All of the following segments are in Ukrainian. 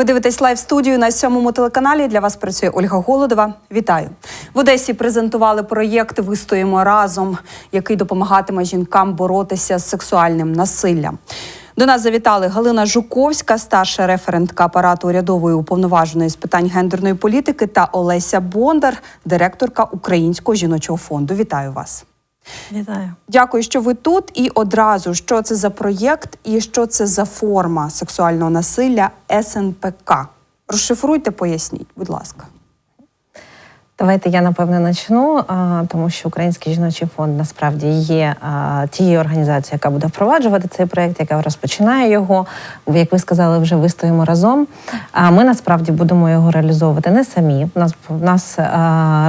Ви дивитесь лайв студію на сьомому телеканалі. Для вас працює Ольга Голодова. Вітаю в Одесі. Презентували проєкт Вистоїмо разом, який допомагатиме жінкам боротися з сексуальним насиллям. До нас завітали Галина Жуковська, старша референтка апарату урядової уповноваженої з питань гендерної політики, та Олеся Бондар, директорка Українського жіночого фонду. Вітаю вас. Вітаю. Дякую, що ви тут. І одразу що це за проєкт і що це за форма сексуального насилля СНПК. Розшифруйте, поясніть, будь ласка. Давайте я напевне почну, тому що Український жіночий фонд насправді є тією організацією, яка буде впроваджувати цей проект, яка розпочинає його. Як ви сказали, вже вистоїмо разом. А ми насправді будемо його реалізовувати не самі. У нас в нас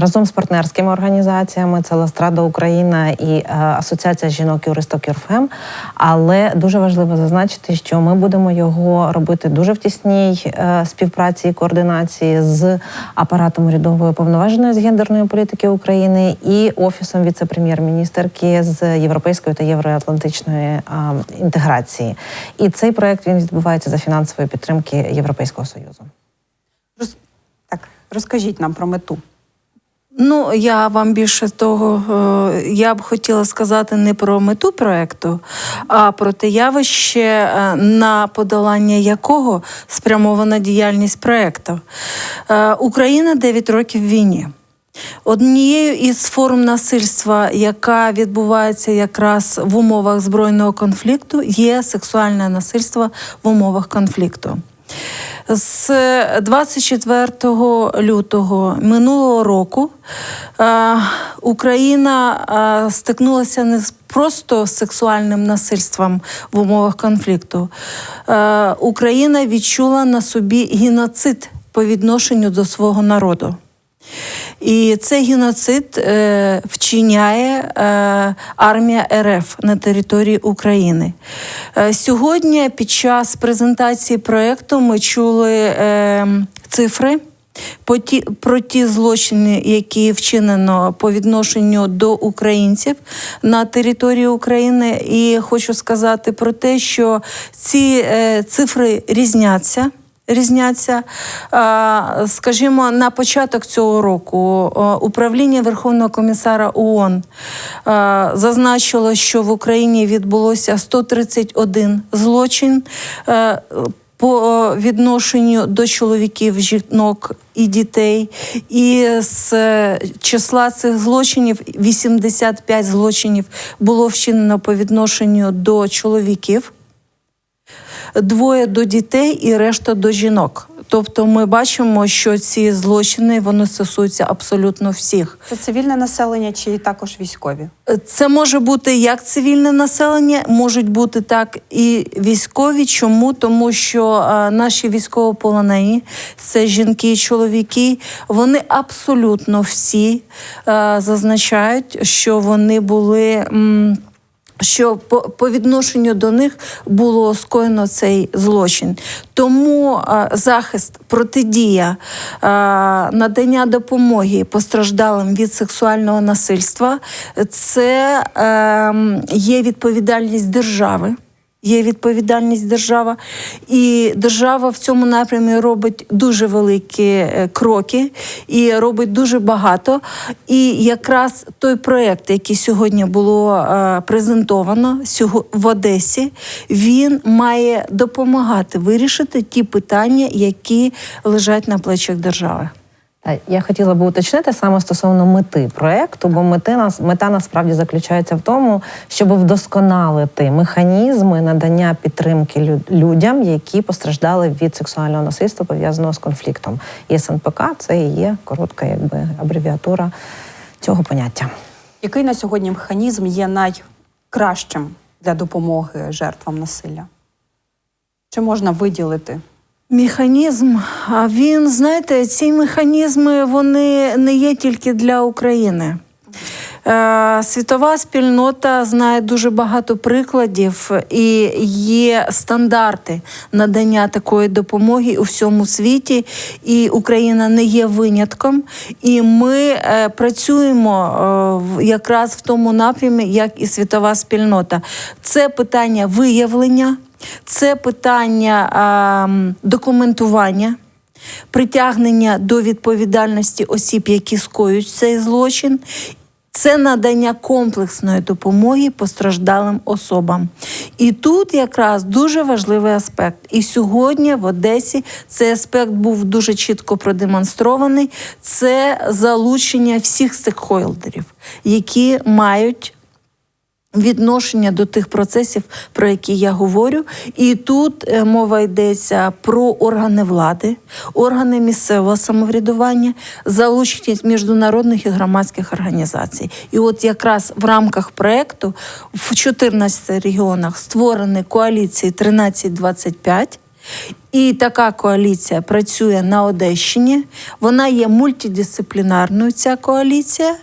разом з партнерськими організаціями це Ластрада Україна і Асоціація жінок юристок Юрфем. Але дуже важливо зазначити, що ми будемо його робити дуже в тісній е, співпраці і координації з апаратом урядової повноваженої з гендерної політики України і офісом віце-прем'єр-міністерки з європейської та євроатлантичної а, інтеграції. І цей проект він відбувається за фінансової підтримки Європейського союзу. Так, розкажіть нам про мету. Ну, я вам більше того, е, я б хотіла сказати не про мету проекту, а про те явище, е, на подолання якого спрямована діяльність проекту. Е, Україна 9 років в війні. Однією із форм насильства, яка відбувається якраз в умовах збройного конфлікту, є сексуальне насильство в умовах конфлікту. З 24 лютого минулого року е, Україна е, стикнулася не з просто сексуальним насильством в умовах конфлікту. Е, Україна відчула на собі геноцид по відношенню до свого народу. І цей геноцид е, вчиняє е, армія РФ на території України. Е, сьогодні, під час презентації проєкту, ми чули е, цифри. Про ті злочини, які вчинено по відношенню до українців на території України, і хочу сказати про те, що ці е, цифри різняться різняться. Скажімо, на початок цього року управління Верховного комісара ООН зазначило, що в Україні відбулося 131 злочин. По відношенню до чоловіків, жінок і дітей, і з числа цих злочинів 85 злочинів було вчинено по відношенню до чоловіків двоє до дітей і решта до жінок. Тобто, ми бачимо, що ці злочини вони стосуються абсолютно всіх. Це цивільне населення чи також військові? Це може бути як цивільне населення, можуть бути так і військові. Чому? Тому що а, наші військовополонені, це жінки і чоловіки, вони абсолютно всі а, зазначають, що вони були. М що по, по відношенню до них було скоєно цей злочин. Тому е, захист, протидія, е, надання допомоги постраждалим від сексуального насильства це ем, є відповідальність держави. Є відповідальність держава, і держава в цьому напрямі робить дуже великі е, кроки і робить дуже багато. І якраз той проект, який сьогодні було е, презентовано в Одесі, він має допомагати вирішити ті питання, які лежать на плечах держави. Я хотіла би уточнити саме стосовно мети проекту, бо мети нас мета насправді заключається в тому, щоб вдосконалити механізми надання підтримки людям, які постраждали від сексуального насильства пов'язаного з конфліктом. І СНПК це і є коротка, якби абревіатура цього поняття. Який на сьогодні механізм є найкращим для допомоги жертвам насилля? Чи можна виділити? Механізм, а він, знаєте, ці механізми вони не є тільки для України. Е, світова спільнота знає дуже багато прикладів і є стандарти надання такої допомоги у всьому світі, і Україна не є винятком. І ми е, працюємо е, якраз в тому напрямі, як і світова спільнота. Це питання виявлення це питання м, документування. Притягнення до відповідальності осіб, які скоюють цей злочин, це надання комплексної допомоги постраждалим особам. І тут якраз дуже важливий аспект. І сьогодні в Одесі цей аспект був дуже чітко продемонстрований. Це залучення всіх стейкхолдерів, які мають відношення до тих процесів, про які я говорю. І тут е, мова йдеться про органи влади, органи місцевого самоврядування, залученість міжнародних і громадських організацій. І от якраз в рамках проекту в 14 регіонах створені коаліції 1325. І така коаліція працює на Одещині. Вона є мультидисциплінарною, ця коаліція.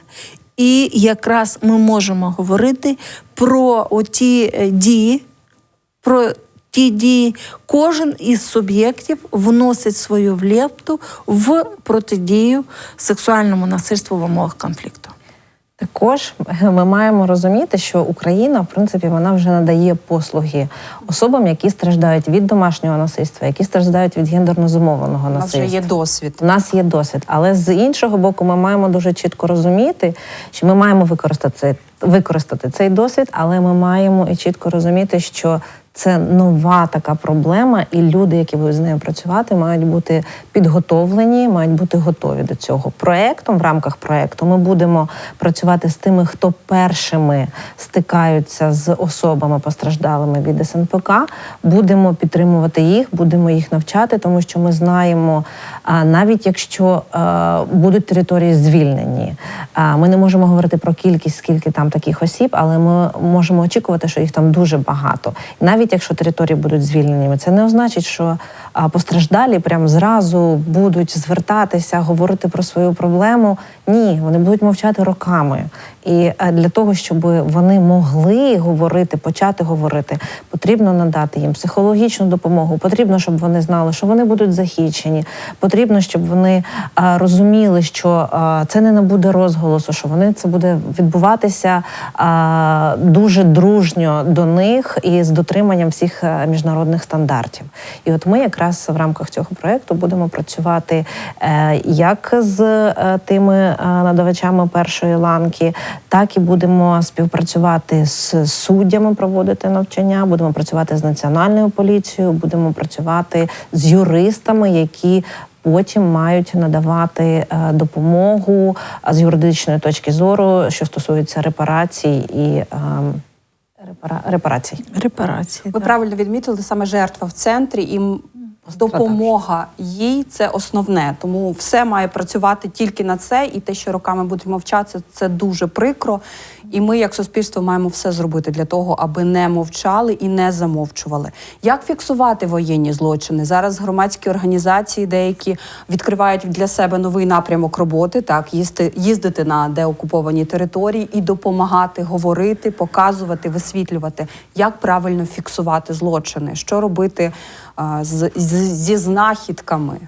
І якраз ми можемо говорити про оті е, дії, про ті дії. Кожен із суб'єктів вносить свою влепту в протидію сексуальному насильству в умовах конфлікту. Також ми маємо розуміти, що Україна, в принципі, вона вже надає послуги особам, які страждають від домашнього насильства, які страждають від гендерно зумовленого У нас вже є досвід. У нас є досвід, але з іншого боку, ми маємо дуже чітко розуміти, що ми маємо використати використати цей досвід, але ми маємо і чітко розуміти, що це нова така проблема, і люди, які будуть з нею працювати, мають бути підготовлені, мають бути готові до цього. Проектом в рамках проекту ми будемо працювати з тими, хто першими стикаються з особами постраждалими від СНПК. Будемо підтримувати їх, будемо їх навчати, тому що ми знаємо, навіть якщо будуть території звільнені, ми не можемо говорити про кількість, скільки там таких осіб, але ми можемо очікувати, що їх там дуже багато. Навіть якщо території будуть звільнені, це не означить, що постраждалі прям зразу будуть звертатися, говорити про свою проблему. Ні, вони будуть мовчати роками. І е, для того, щоб вони могли говорити, почати говорити, потрібно надати їм психологічну допомогу. Потрібно, щоб вони знали, що вони будуть захищені. Потрібно, щоб вони розуміли, що це не набуде розголосу, що вони це буде відбуватися а, дуже дружньо до них і з дотриманням всіх е, міжнародних стандартів. І от ми якраз в рамках цього проекту будемо працювати е, як з е, тими надавачами першої ланки, так і будемо співпрацювати з суддями, проводити навчання, будемо працювати з національною поліцією, будемо працювати з юристами, які потім мають надавати е, допомогу е, з юридичної точки зору, що стосується репарацій і ем, репара- репарацій. Репарації. Ви так. правильно відмітили саме жертва в центрі і допомога їй це основне. Тому все має працювати тільки на це, і те, що роками будуть мовчати, це дуже прикро. І ми, як суспільство, маємо все зробити для того, аби не мовчали і не замовчували. Як фіксувати воєнні злочини? Зараз громадські організації деякі відкривають для себе новий напрямок роботи, так їсти, їздити на деокуповані території і допомагати говорити, показувати, висвітлювати, як правильно фіксувати злочини, що робити а, з, з, зі знахідками.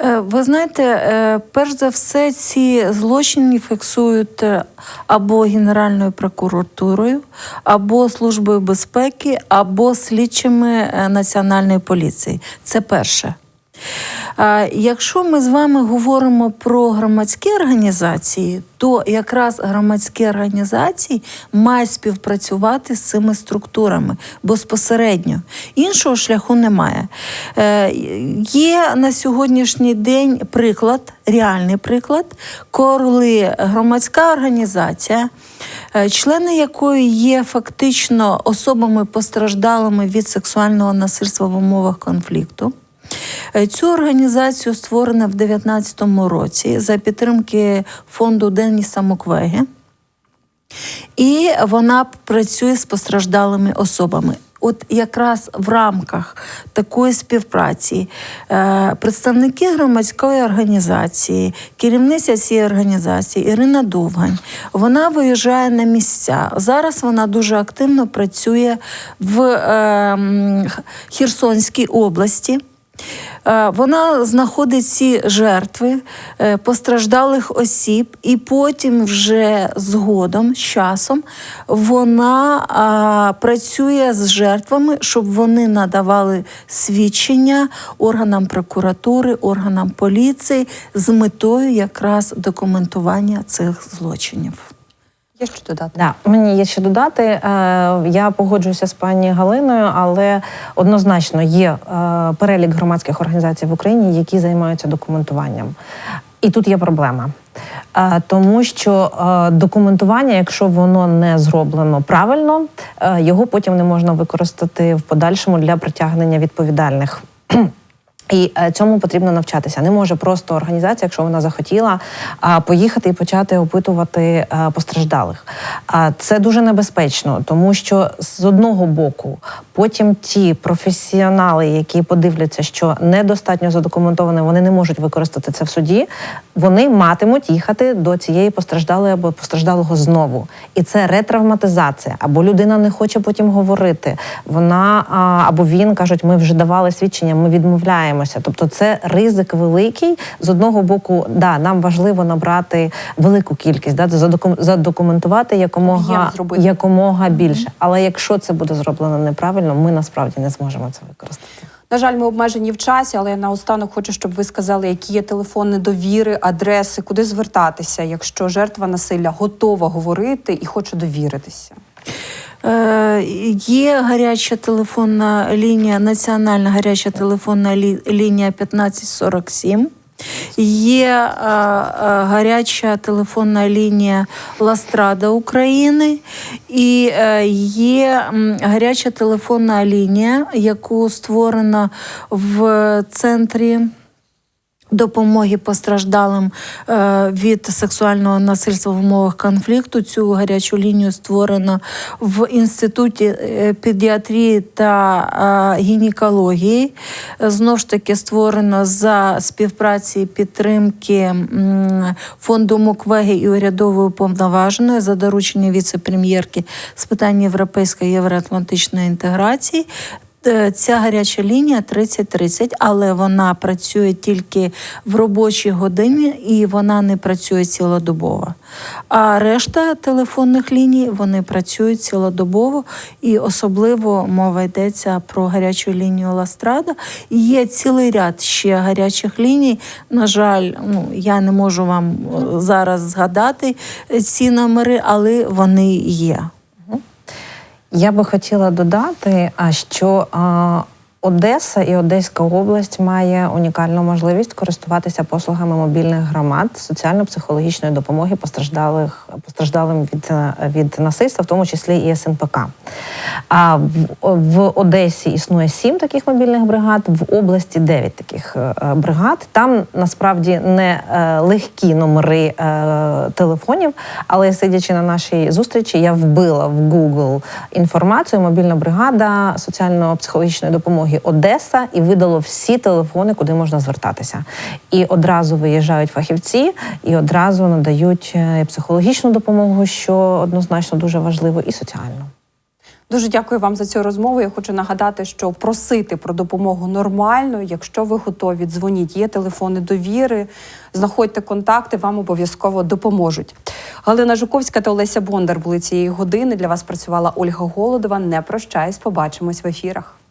Е, Ви знаєте, е, перш за все, ці злочини фіксують е, або Генеральною прокуратурою, або Службою безпеки, або слідчими Національної поліції. Це перше. Якщо ми з вами говоримо про громадські організації, то якраз громадські організації мають співпрацювати з цими структурами безпосередньо. Іншого шляху немає. Е, Є на сьогоднішній день приклад, реальний приклад, коли громадська організація, е, члени якої є фактично особами постраждалими від сексуального насильства в умовах конфлікту. Е, Цю організацію створено в 2019 році за підтримки фонду Деніса Муквеги. І вона працює з постраждалими особами. От якраз в рамках такої співпраці е, представники громадської організації, керівниця цієї організації Ірина Довгань, вона виїжджає на місця. Зараз вона дуже активно працює в е, Херсонській області. Е, Вона знаходить ці жертви е, постраждалих осіб, і потім вже згодом, з часом, вона працює з жертвами, щоб вони надавали свідчення органам прокуратури, органам поліції з метою якраз документування цих злочинів. Є що додати? Да, мені є що додати. Е, Я погоджуюся з пані Галиною, але однозначно є е, перелік громадських організацій в Україні, які займаються документуванням. І тут є проблема. Е, Тому що документування, якщо воно не зроблено правильно, його потім не можна використати в подальшому для притягнення відповідальних. І е, цьому потрібно навчатися. Не може просто організація, якщо вона захотіла, поїхати і почати опитувати е, постраждалих. А це дуже небезпечно, тому що з одного боку, потім ті професіонали, які подивляться, що недостатньо задокументоване, вони не можуть використати це в суді. Вони матимуть їхати до цієї постраждалої або постраждалого знову. І це ретравматизація. Або людина не хоче потім говорити. Вона або він кажуть, ми вже давали свідчення, ми відмовляємося. Тобто, це ризик великий. З одного боку, да, нам важливо набрати велику кількість, да, задокум- задокументувати якомога, якомога більше. Але якщо це буде зроблено неправильно, ми насправді не зможемо це використати. На жаль, ми обмежені в часі, але я наостанок хочу, щоб ви сказали, які є телефони довіри, адреси, куди звертатися, якщо жертва насилля готова говорити і хоче довіритися. Е, Є гаряча телефонна лінія, національна гаряча телефонна лінія 1547. Є е, е, гаряча телефонна лінія Ластрада України і є гаряча телефонна лінія, яку створено в центрі допомоги постраждалим е, від сексуального насильства в умовах конфлікту. Цю гарячу лінію створено в інституті е, педіатрії та е, гінекології. Знову ж таки створено за співпраці підтримки фонду Муквеги і урядової уповноваженої за доручення віце-прем'єрки з питань європейської євроатлантичної інтеграції. Е, Ця гаряча лінія 3030, але вона працює тільки в робочі години і вона не працює цілодобово. А решта телефонних ліній вони працюють цілодобово, і особливо мова йдеться про гарячу лінію Ластрада. Є цілий ряд ще гарячих ліній. На жаль, ну я не можу вам е, зараз згадати е, ці номери, але вони є. Я би хотіла додати, що Одеса і Одеська область має унікальну можливість користуватися послугами мобільних громад соціально-психологічної допомоги постраждалих постраждалим від, від насильства, в тому числі і СНПК. А в, в Одесі існує сім таких мобільних бригад, в області дев'ять таких е, бригад. Там насправді не е, легкі номери е, телефонів, але сидячи на нашій зустрічі, я вбила в Google інформацію. Мобільна бригада соціально-психологічної допомоги Одеса і видало всі телефони, куди можна звертатися. І одразу виїжджають фахівці і одразу надають е, психологічну допомогу, що однозначно дуже важливо, і соціальну. Дуже дякую вам за цю розмову. Я хочу нагадати, що просити про допомогу нормально. Якщо ви готові, дзвоніть. Є телефони довіри, знаходьте контакти, вам обов'язково допоможуть. Галина Жуковська та Олеся Бондар були цієї години. Для вас працювала Ольга Голодова. Не прощаюсь, побачимось в ефірах.